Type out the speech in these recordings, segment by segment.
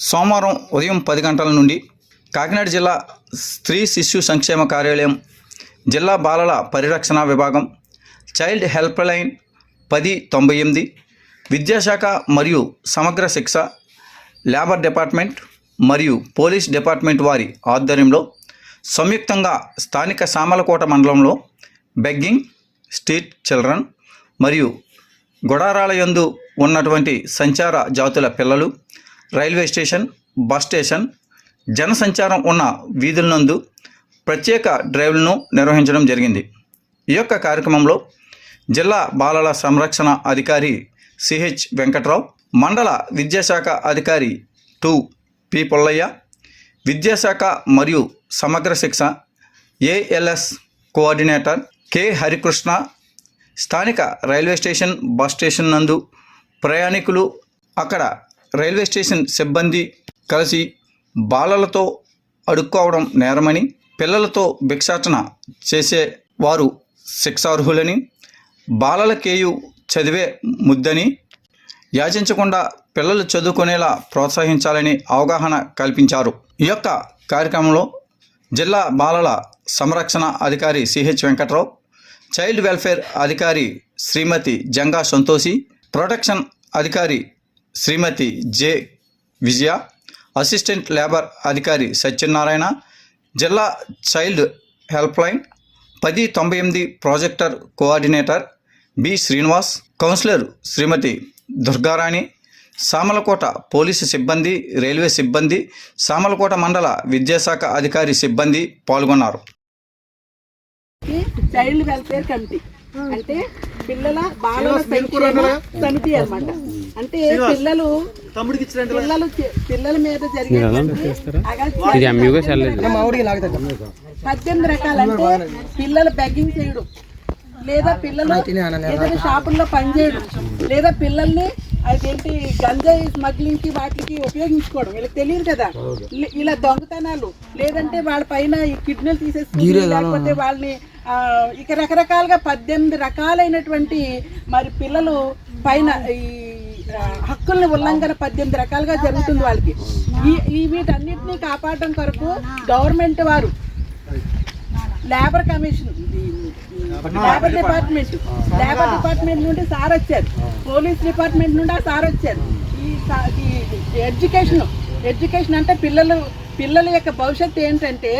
సోమవారం ఉదయం పది గంటల నుండి కాకినాడ జిల్లా స్త్రీ శిశు సంక్షేమ కార్యాలయం జిల్లా బాలల పరిరక్షణ విభాగం చైల్డ్ హెల్ప్ లైన్ పది తొంభై ఎనిమిది విద్యాశాఖ మరియు సమగ్ర శిక్ష లేబర్ డిపార్ట్మెంట్ మరియు పోలీస్ డిపార్ట్మెంట్ వారి ఆధ్వర్యంలో సంయుక్తంగా స్థానిక సామలకోట మండలంలో బెగ్గింగ్ స్ట్రీట్ చిల్డ్రన్ మరియు గుడారాల యందు ఉన్నటువంటి సంచార జాతుల పిల్లలు రైల్వే స్టేషన్ బస్ స్టేషన్ జనసంచారం ఉన్న వీధుల నందు ప్రత్యేక డ్రైవ్లను నిర్వహించడం జరిగింది. ఈ యొక్క కార్యక్రమంలో జిల్లా బాలల సంరక్షణ అధికారి సిహెచ్ వెంకట్రావు మండల విద్యాశాఖ అధికారి టు పి పుల్లయ్య విద్యాశాఖ మరియు సమగ్ర శిక్ష ఏఎల్ఎస్ కోఆర్డినేటర్ కె హరికృష్ణ స్థానిక రైల్వే స్టేషన్ బస్ స్టేషన్ నందు ప్రయాణికులు అక్కడ రైల్వే స్టేషన్ సిబ్బంది కలిసి బాలలతో అడుక్కోవడం నేరమని పిల్లలతో భిక్షాటన చేసే వారు శిక్షార్హులని బాలలకేయు చదివే ముద్దని యాచించకుండా పిల్లలు చదువుకునేలా ప్రోత్సహించాలని అవగాహన కల్పించారు. ఈ యొక్క కార్యక్రమంలో జిల్లా బాలల సంరక్షణ అధికారి సిహెచ్ వెంకట్రావు చైల్డ్ వెల్ఫేర్ అధికారి శ్రీమతి జంగా సంతోషి ప్రొటెక్షన్ అధికారి Shrimati J Vijaya assistant labour అధికారి సత్యనారాయణ జిల్లా చైల్డ్ హెల్ప్ లైన్ పది తొంభై ఎనిమిది projector coordinator B Srinivas councillor Shrimati Durgarani Samalkota police సిబ్బంది రైల్వే సిబ్బంది సామలకోట మండల విద్యాశాఖ అధికారి సిబ్బంది పాల్గొన్నారు. చైల్డ్ వెల్ఫేర్ కమిటీ అంటే పిల్లల బాలల సంక్షేమ సమితి అన్నమాట. అంటే పిల్లలు తమ్ముడికి పిల్లలు పిల్లల మీద జరిగే ఇది అమ్మిగా పద్దెనిమిది రకాలంటే పిల్లలు బెగ్గింగ్ చేయడం. లేదా పిల్లలు ఏదైనా షాపుల్లో పనిచేయడం లేదా పిల్లల్ని అదేంటి గంజాయి స్మగ్లింగ్కి వాటికి ఉపయోగించుకోవడం. వీళ్ళకి తెలియదు కదా. ఇలా దొంగతనాలు. లేదంటే వాళ్ళ పైన ఈ కిడ్నీలు తీసేసి లేకపోతే వాళ్ళని ఇక రకరకాలుగా పద్దెనిమిది రకాలైనటువంటి మరి పిల్లలు పైన ఈ హక్కుల్ని ఉల్లంఘన పద్దెనిమిది రకాలుగా జరుగుతుంది వాళ్ళకి. ఈ వీటన్నిటిని కాపాడడం కొరకు గవర్నమెంట్ వారు labour commission labour department labour department నుండి సార్ వచ్చారు. పోలీస్ డిపార్ట్మెంట్ నుండి ఆ సార్ వచ్చారు. ఈ ఎడ్యుకేషన్ ఎడ్యుకేషన్ అంటే పిల్లలు పిల్లల యొక్క భవిష్యత్తు ఏంటంటే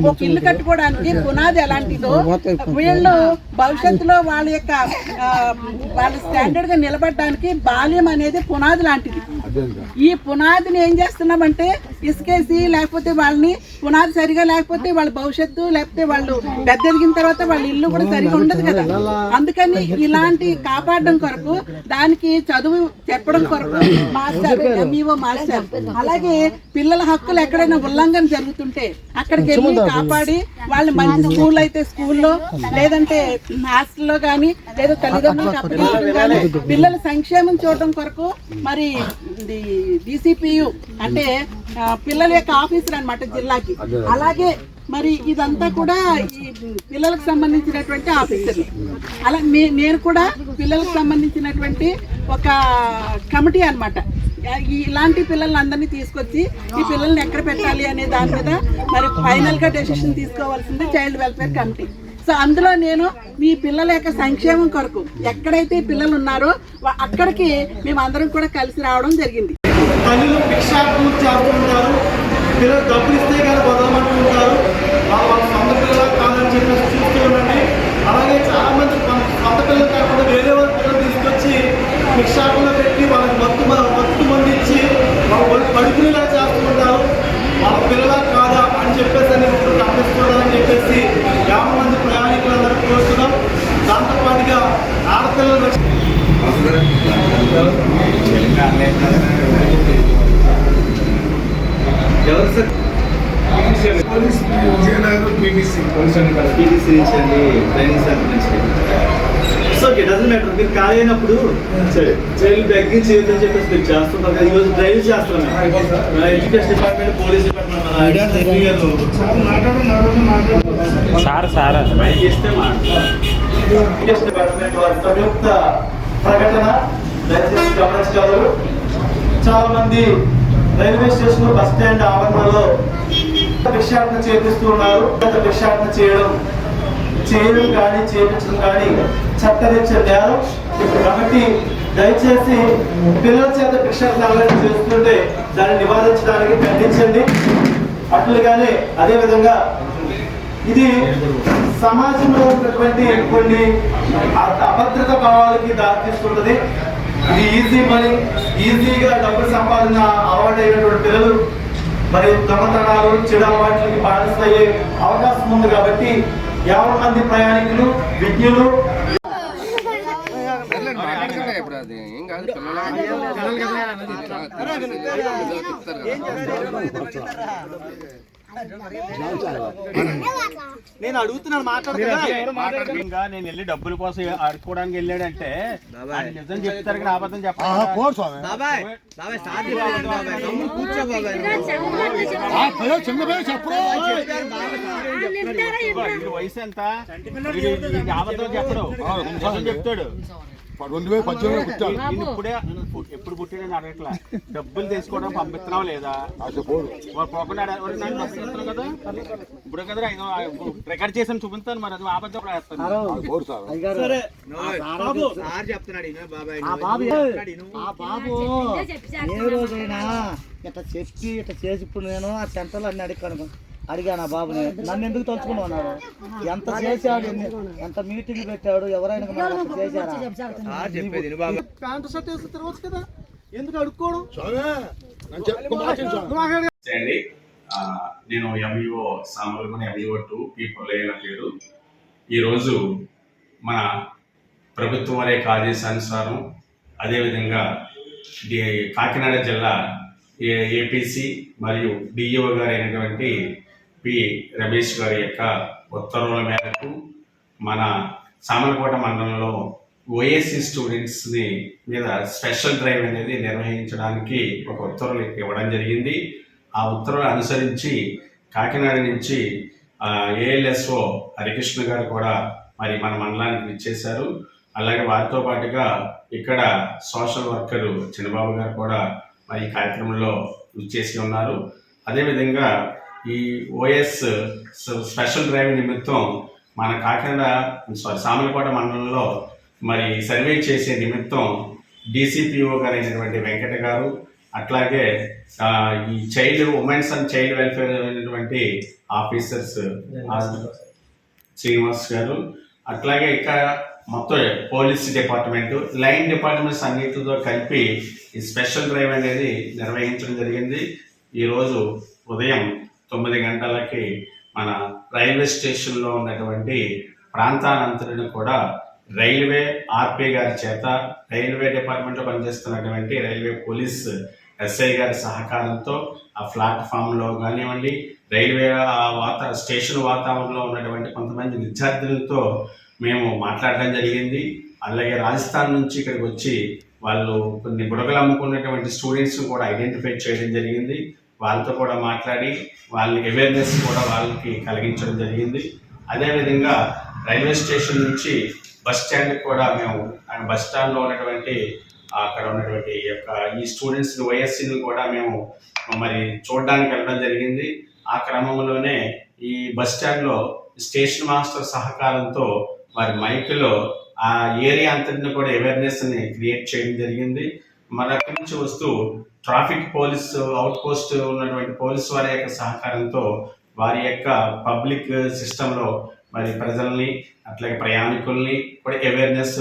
ఒక ఇల్లు కట్టుకోవడానికి పునాది ఎలాంటిదో వీళ్ళు భవిష్యత్తులో వాళ్ళ యొక్క వాళ్ళ స్టాండర్డ్గా నిలబడడానికి బాల్యం అనేది పునాది లాంటిది. ఈ పునాదిని ఏం చేస్తున్నామంటే ఇసుకేసి లేకపోతే వాళ్ళని పునాది సరిగా లేకపోతే వాళ్ళ భవిష్యత్తు లేకపోతే వాళ్ళు పెద్ద ఎదిగిన తర్వాత వాళ్ళ ఇల్లు కూడా సరిగా ఉండదు కదా. అందుకని ఇలాంటి కాపాడడం కొరకు దానికి చదువు చెప్పడం కొరకు మాస్టర్ ఎంఈఓ మాస్టర్ అలాగే పిల్లల హక్కులు ఎక్కడైనా ఉల్లంఘన జరుగుతుంటే అక్కడికి వెళ్ళి కాపాడి వాళ్ళు మంచి స్కూల్ అయితే స్కూల్లో లేదంటే హాస్టల్లో కానీ లేదా తల్లిదండ్రులకు అప్పగించడం కానీ పిల్లల సంక్షేమం చూడడం కొరకు మరి డిసిపియు అంటే పిల్లల యొక్క ఆఫీసర్ అన్నమాట జిల్లాకి. అలాగే మరి ఇదంతా కూడా ఈ పిల్లలకు సంబంధించినటువంటి ఆఫీసర్లు అలా నేను కూడా పిల్లలకు సంబంధించినటువంటి ఒక కమిటీ అన్నమాట. ఈ- ఇలాంటి పిల్లల్ని అందరినీ తీసుకొచ్చి ఈ పిల్లల్ని ఎక్కడ పెట్టాలి అనే దాని మీద మరి ఫైనల్గా డెసిషన్ తీసుకోవాల్సింది చైల్డ్ వెల్ఫేర్ కమిటీ. సో అందులో నేను మీ పిల్లల యొక్క సంక్షేమం కొరకు ఎక్కడైతే పిల్లలు ఉన్నారో అక్కడికి మేము అందరం కూడా కలిసి రావడం జరిగింది. తల్లిలు భిక్షాటన చేస్తుంటారు పిల్లలు డబ్బులు ఇస్తే కానీ వదలమంటుంటారు వాళ్ళ సొంత పిల్లలు కాదని చెప్పేసి చూస్తూ ఉండండి. అలాగే చాలామంది సొంత పిల్లలు కాకుండా వేరే వాళ్ళ పిల్లలు తీసుకొచ్చి భిక్షాటనలో పెట్టి వాళ్ళకి మత్తు మన మత్తు మంది ఇచ్చి వాళ్ళ పడుకునేలా చేస్తూ ఉంటారు. వాళ్ళ పిల్లల కాదా అని చెప్పేసి అని ఇప్పుడు గమనిస్తున్నారని చెప్పేసి యాభై మంది ప్రయాణికులందరూ కోరుతున్నాం. దాంతోపాటుగా ఆడపిల్లలు ఎవరు sir police Vizianagaram PBC PTC నుంచి అండి ట్రైనింగ్ సెంటర్ నుంచి. So okay dozen matter. మీరు ఖాళీ అయినప్పుడు చైల్డ్ బ్యాగింగ్ చేయొద్దని చెప్పేసి మీరు చేస్తుంటారు కదా ఈరోజు డ్రైవ్ చేస్తున్నాం మన education department police department sir sir చేస్తే ఎడ్యుకేషన్ డిపార్ట్మెంట్ వారి సంయుక్త ప్రకటన దయచేసి గమనించగలరు. చాలా మంది రైల్వే స్టేషన్ బస్ స్టాండ్ ఆవరణలో భిక్షాటన చేపిస్తూ ఉన్నారు గత భిక్షాటన చేయడం చేయడం కానీ చేపించడం కానీ చట్టరీత్యా నేరం కాబట్టి దయచేసి పిల్లల చేత భిక్షాటన చేస్తుంటే దాన్ని నివారించడానికి ఖండించండి. అట్లుగానే అదేవిధంగా ఇది సమాజంలో ఉన్నటువంటి కొన్ని అభద్రత భావాలకి దారితీస్తుంటది. ఇది ఈజీ మనీ ఈజీగా డబ్బులు సంపాదన అలవాటైనటువంటి పిల్లలు మరి దొంగతనాలు చెడు అలవాట్లకి బానిసయ్యే అవకాశం ఉంది కాబట్టి యాభై మంది ప్రయాణికులు విద్యులు ఇప్పుడు అది. ఏం కాదు నేను అడుగుతున్నాను మాట్లాడుతున్నా ఇంకా నేను వెళ్ళి డబ్బుల కోసం ఆడుకోవడానికి వెళ్ళాడంటే నిజం చెప్తారు కానీ అబద్ధం చెప్పాలి వయసు ఎంత? అబద్ధం చెప్పడు. నిజం చెప్తాడు. రెండు వేల పద్దెనిమిది పుట్టాడు నేను ఇప్పుడే ఎప్పుడు పుట్టిన అడగట్లా. డబ్బులు తీసుకోవడం పంపిస్తున్నావు లేదా? వాడు పోకుండా కదా? ఇప్పుడు కదా రికార్డ్ చేసాను చూపిస్తాను మరి అది వేస్తాను పోరు సార్. సరే. బాబు. ఆ బాబు ఆ బాబు. ఏ రోజైనా ఇట్లా చెప్పి ఇట్లా చేసి ఇప్పుడు నేను ఆ సెంటర్లో అన్ని అడిగాను. అడిగాను ఆ బాబుని? నన్ను ఎందుకు తలుచుకున్నావు అన్నారు ఎంత చేశాడు? ఎంత మీటింగ్ పెట్టాడు? ఎవరైనా చేశారా? ప్యాంటు షర్ట్ వేసి తిరగచ్చు కదా. ఎందుకు అడుక్కోవడం స్వామి నేను MEO Samarlamani MEO two P Pollayya నా పేరు. ఈరోజు మన ప్రభుత్వం వారి యొక్క ఆదేశానుసారం అదేవిధంగా కాకినాడ జిల్లా ఏ ఏపీసీ మరియు డిఈఓ గారు అయినటువంటి పి. రమేష్ గారి యొక్క ఉత్తర్వుల మేరకు మన సామలకోట మండలంలో ఓఎస్సి స్టూడెంట్స్ని మీద స్పెషల్ డ్రైవ్ అనేది నిర్వహించడానికి ఒక ఉత్తర్వులు ఇవ్వడం జరిగింది. ఆ ఉత్తర్వులు అనుసరించి కాకినాడ నుంచి ఏఎల్ఎస్ఓ హరికృష్ణ గారు కూడా మరి మన మండలానికి ఇచ్చేశారు అలాగే వారితో పాటుగా ఇక్కడ సోషల్ వర్కరు చిన్నబాబు గారు కూడా మరి ఈ కార్యక్రమంలో విచ్చేసి ఉన్నారు. అదేవిధంగా ఈ ఓఎస్ స్పెషల్ డ్రైవ్ నిమిత్తం మన కాకినాడ సారీ సామలకోట మండలంలో మరి సర్వే చేసే నిమిత్తం డీసీపీఓ గారు అయినటువంటి వెంకట గారు అట్లాగే ఈ child womens and child welfare అయినటువంటి ఆఫీసర్స్ శ్రీనివాస్ గారు అట్లాగే ఇక మొత్తం పోలీస్ డిపార్ట్మెంట్ లైన్ డిపార్ట్మెంట్స్ అన్నిటితో కలిపి ఈ స్పెషల్ డ్రైవ్ అనేది నిర్వహించడం జరిగింది. ఈరోజు ఉదయం తొమ్మిది గంటలకి మన రైల్వే స్టేషన్లో ఉన్నటువంటి ప్రాంతానంతటిని కూడా రైల్వే ఆర్పీ గారి చేత రైల్వే డిపార్ట్మెంట్లో పనిచేస్తున్నటువంటి రైల్వే పోలీస్ ఎస్ఐ గారి సహకారంతో ఆ ప్లాట్ఫామ్లో కానివ్వండి రైల్వే ఆ వాత స్టేషన్ వాతావరణంలో ఉన్నటువంటి కొంతమంది విద్యార్థులతో మేము మాట్లాడడం జరిగింది. అలాగే రాజస్థాన్ నుంచి ఇక్కడికి వచ్చి వాళ్ళు కొన్ని బుడగలు అమ్ముకున్నటువంటి స్టూడెంట్స్ కూడా ఐడెంటిఫై చేయడం జరిగింది. వాళ్ళతో కూడా మాట్లాడి వాళ్ళకి అవేర్నెస్ కూడా వాళ్ళకి కలిగించడం జరిగింది. అదేవిధంగా రైల్వే స్టేషన్ నుంచి బస్ స్టాండ్కి కూడా మేము బస్ స్టాండ్లో ఉన్నటువంటి అక్కడ ఉన్నటువంటి ఈ యొక్క ఈ స్టూడెంట్స్ వైఎస్సీని కూడా మేము మరి చూడడానికి వెళ్ళడం జరిగింది. ఆ క్రమంలోనే ఈ బస్ స్టాండ్లో స్టేషన్ మాస్టర్ సహకారంతో వారి మైక్లో ఆ ఏరియా అంతటిని కూడా అవేర్నెస్ని క్రియేట్ చేయడం జరిగింది. మన అక్కడి నుంచి వస్తూ ట్రాఫిక్ పోలీస్ అవుట్ పోస్ట్ ఉన్నటువంటి పోలీస్ వారి యొక్క సహకారంతో వారి యొక్క పబ్లిక్ సిస్టంలో మరి ప్రజల్ని అట్లాగే ప్రయాణికుల్ని కూడా అవేర్నెస్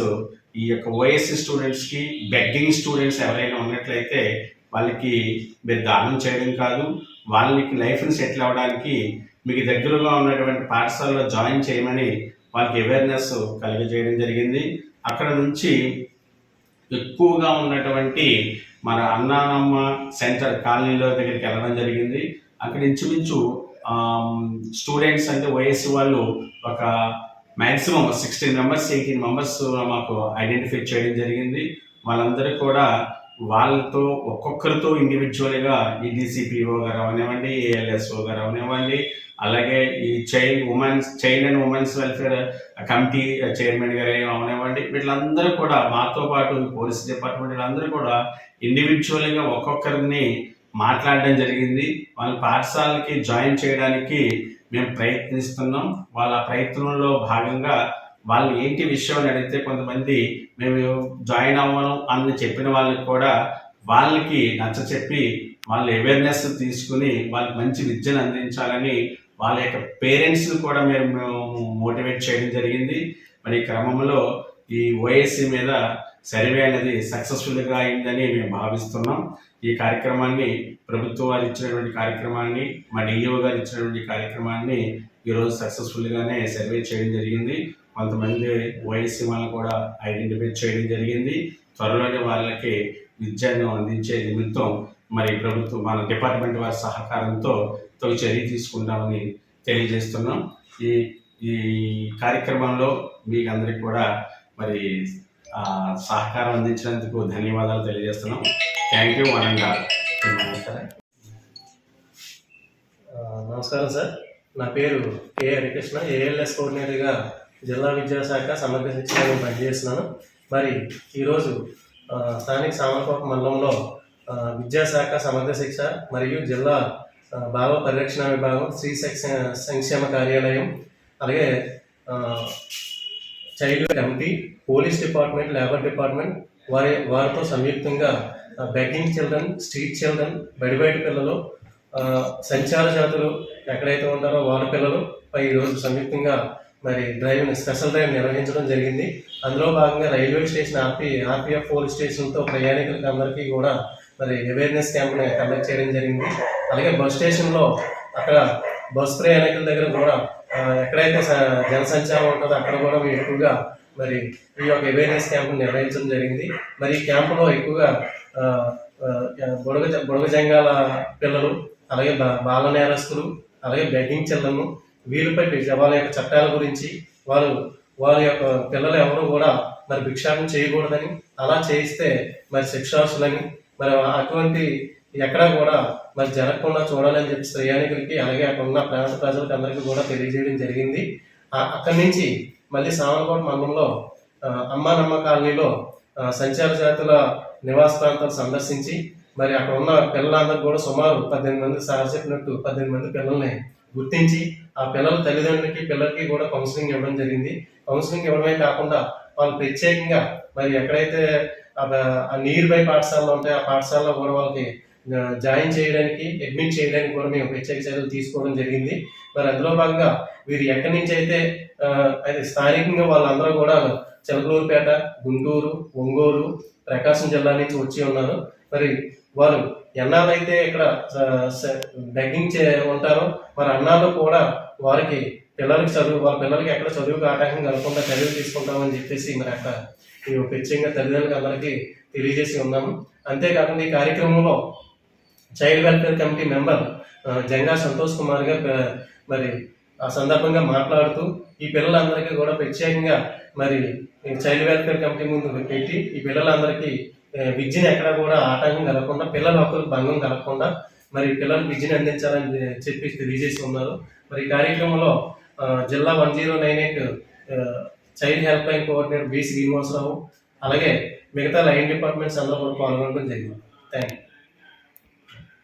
ఈ యొక్క ఓఎస్సీ స్టూడెంట్స్కి బెగ్గింగ్ స్టూడెంట్స్ ఎవరైనా ఉన్నట్లయితే వాళ్ళకి మీరు దానం చేయడం కాదు వాళ్ళకి లైఫ్ని సెటిల్ అవ్వడానికి మీకు దగ్గరగా ఉన్నటువంటి పాఠశాలలో జాయిన్ చేయమని వాళ్ళకి అవేర్నెస్ కలిగజేయడం జరిగింది. అక్కడ నుంచి ఎక్కువగా ఉన్నటువంటి మన అన్నానమ్మ సెంటర్ కాలనీలో దగ్గరికి వెళ్ళడం జరిగింది. అక్కడ ఇంచుమించు స్టూడెంట్స్ అంటే వయస్సు వాళ్ళు ఒక maximum sixteen members eighteen members మాకు ఐడెంటిఫై చేయడం జరిగింది. వాళ్ళందరూ కూడా వాళ్ళతో ఒక్కొక్కరితో ఇండివిజువల్గా ఈ గారు అవనివ్వండి ఏఎల్ఎస్ఓ గారు అవనివ్వండి అలాగే ఈ child womens child and womens welfare committee chairman గారు అవనివ్వండి వీళ్ళందరూ కూడా మాతో పాటు పోలీస్ డిపార్ట్మెంట్ వీళ్ళందరూ కూడా ఇండివిజువల్గా ఒక్కొక్కరిని మాట్లాడడం జరిగింది. వాళ్ళ పాఠశాలకి జాయిన్ చేయడానికి మేము ప్రయత్నిస్తున్నాం. వాళ్ళ ప్రయత్నంలో భాగంగా వాళ్ళు ఏంటి విషయం అని అడిగితే కొంతమంది మేము జాయిన్ అవ్వను అని చెప్పిన వాళ్ళకి కూడా వాళ్ళకి నచ్చ చెప్పి వాళ్ళ అవేర్నెస్ తీసుకుని వాళ్ళకి మంచి విద్యను అందించాలని వాళ్ళ యొక్క పేరెంట్స్ని కూడా మేము మేము మోటివేట్ చేయడం జరిగింది. మరి ఈ క్రమంలో ఈ ఓఎస్సీ మీద సర్వే అనేది సక్సెస్ఫుల్గా అయిందని మేము భావిస్తున్నాం. ఈ కార్యక్రమాన్ని ప్రభుత్వం వారు ఇచ్చినటువంటి కార్యక్రమాన్ని మా డిఈఓ గారు ఇచ్చినటువంటి కార్యక్రమాన్ని ఈరోజు సక్సెస్ఫుల్గానే సర్వే చేయడం జరిగింది. కొంతమంది ఓఎస్సీ వాళ్ళని కూడా ఐడెంటిఫై చేయడం జరిగింది. త్వరలోనే వాళ్ళకి విద్యను అందించే నిమిత్తం మరి ప్రభుత్వం మన డిపార్ట్మెంట్ వారి సహకారంతో తగు చర్య తీసుకుంటామని తెలియజేస్తున్నాం. ఈ ఈ కార్యక్రమంలో మీకు అందరికి కూడా మరి సహకారం అందించినందుకు ధన్యవాదాలు తెలియజేస్తున్నాం. థ్యాంక్ యూ అనంగా. నమస్కారం. సార్. నా పేరు కే. హరికృష్ణ ఏఎల్ఎస్ కోఆర్డినేటర్గా జిల్లా విద్యాశాఖ సమగ్ర శిక్షణ పనిచేస్తున్నాను. మరి ఈరోజు స్థానిక సామర్పక మండలంలో విద్యాశాఖ సమగ్ర శిక్ష మరియు జిల్లా ఆ, బాల పరిరక్షణ విభాగం శ్రీ సంక్షేమ కార్యాలయం అలాగే child committee police department labour department వారి వారితో సంయుక్తంగా బెగ్గింగ్ చిల్డ్రన్ స్ట్రీట్ చిల్డ్రన్ బడిబయట పిల్లలు సంచార జాతులు ఎక్కడైతే ఉంటారో వారి పిల్లలు పై ఈరోజు సంయుక్తంగా మరి డ్రైవ్ స్పెషల్ డ్రైవ్ నిర్వహించడం జరిగింది. అందులో భాగంగా railway station RP RPF police స్టేషన్తో ప్రయాణికులకి అందరికీ కూడా మరి అవేర్నెస్ క్యాంప్ని కండక్ట్ చేయడం జరిగింది. అలాగే బస్ స్టేషన్లో అక్కడ బస్ ప్రయాణికుల దగ్గర కూడా ఎక్కడైతే జనసంచారం ఉంటుందో అక్కడ కూడా మేము ఎక్కువగా మరి ఈ యొక్క అవేర్నెస్ క్యాంప్ నిర్వహించడం జరిగింది. మరి ఈ క్యాంపులో ఎక్కువగా బుడగ బుడగ జంగాల పిల్లలు అలాగే బాల నేరస్తులు అలాగే బెగ్గింగ్ చిల్లను వీరిపై వాళ్ళ యొక్క చట్టాల గురించి వారు వారి యొక్క పిల్లలు ఎవరు కూడా మరి భిక్షాటం చేయకూడదని అలా చేయిస్తే మరి శిక్షార్హులని మరి అటువంటి ఎక్కడా కూడా మరి జరగకుండా చూడాలని చెప్పి ప్రయాణికులకి అలాగే అక్కడ ఉన్న ప్రాంత ప్రజలకు అందరికీ కూడా తెలియజేయడం జరిగింది. అక్కడి నుంచి మళ్ళీ సామర్లకోట మండలంలో అమ్మానమ్మ కాలనీలో సంచార జాతుల నివాస ప్రాంతాలు సందర్శించి మరి అక్కడ ఉన్న పిల్లలందరూ కూడా సుమారు పద్దెనిమిది మంది సార్ చెప్పినట్టు పద్దెనిమిది మంది పిల్లల్ని గుర్తించి ఆ పిల్లల తల్లిదండ్రులకి పిల్లలకి కూడా కౌన్సిలింగ్ ఇవ్వడం జరిగింది. కౌన్సిలింగ్ ఇవ్వడమే కాకుండా వాళ్ళు ప్రత్యేకంగా మరి ఎక్కడైతే ఆ నీరు బై పాఠశాలలో ఉంటాయి ఆ పాఠశాలలో కూడా వాళ్ళకి జాయిన్ చేయడానికి అడ్మిట్ చేయడానికి కూడా మేము ప్రత్యేక చర్యలు తీసుకోవడం జరిగింది. మరి అందులో భాగంగా వీరు ఎక్కడి నుంచి అయితే అయితే స్థానికంగా వాళ్ళందరూ కూడా చిలకలూరుపేట గుంటూరు ఒంగోలు ప్రకాశం జిల్లా నుంచి వచ్చి ఉన్నారు. మరి వారు ఎన్నాళ్ళైతే ఇక్కడ బెగ్గింగ్ చే ఉంటారో మరి అన్నాళ్ళు కూడా వారికి పిల్లలకి చదువు వాళ్ళ పిల్లలకి ఎక్కడ చదువుకు ఆటంకం కలగకుండా చదువు తీసుకుంటామని చెప్పేసి మరి అక్కడ మేము ప్రత్యేకంగా తల్లిదండ్రులకు అందరికీ తెలియజేసి ఉన్నాము. అంతేకాకుండా ఈ కార్యక్రమంలో child welfare committee member Janga Santosh Kumar గారు మరి ఆ సందర్భంగా మాట్లాడుతూ ఈ పిల్లలందరికీ కూడా ప్రత్యేకంగా మరి చైల్డ్ వెల్ఫేర్ కమిటీ ముందు పెట్టి ఈ పిల్లలందరికీ విద్యను ఎక్కడ కూడా ఆటంకం కలగకుండా పిల్లల హక్కులు భంగం కలగకుండా మరి పిల్లలు విద్యను అందించాలని చెప్పి తెలియజేసి ఉన్నారు. మరి ఈ కార్యక్రమంలో జిల్లా one zero nine eight child help line coordinator B Srinivasarao అలాగే మిగతా లైన్ డిపార్ట్మెంట్స్ అందరూ కూడా పాల్గొనడం జరిగింది. Thank you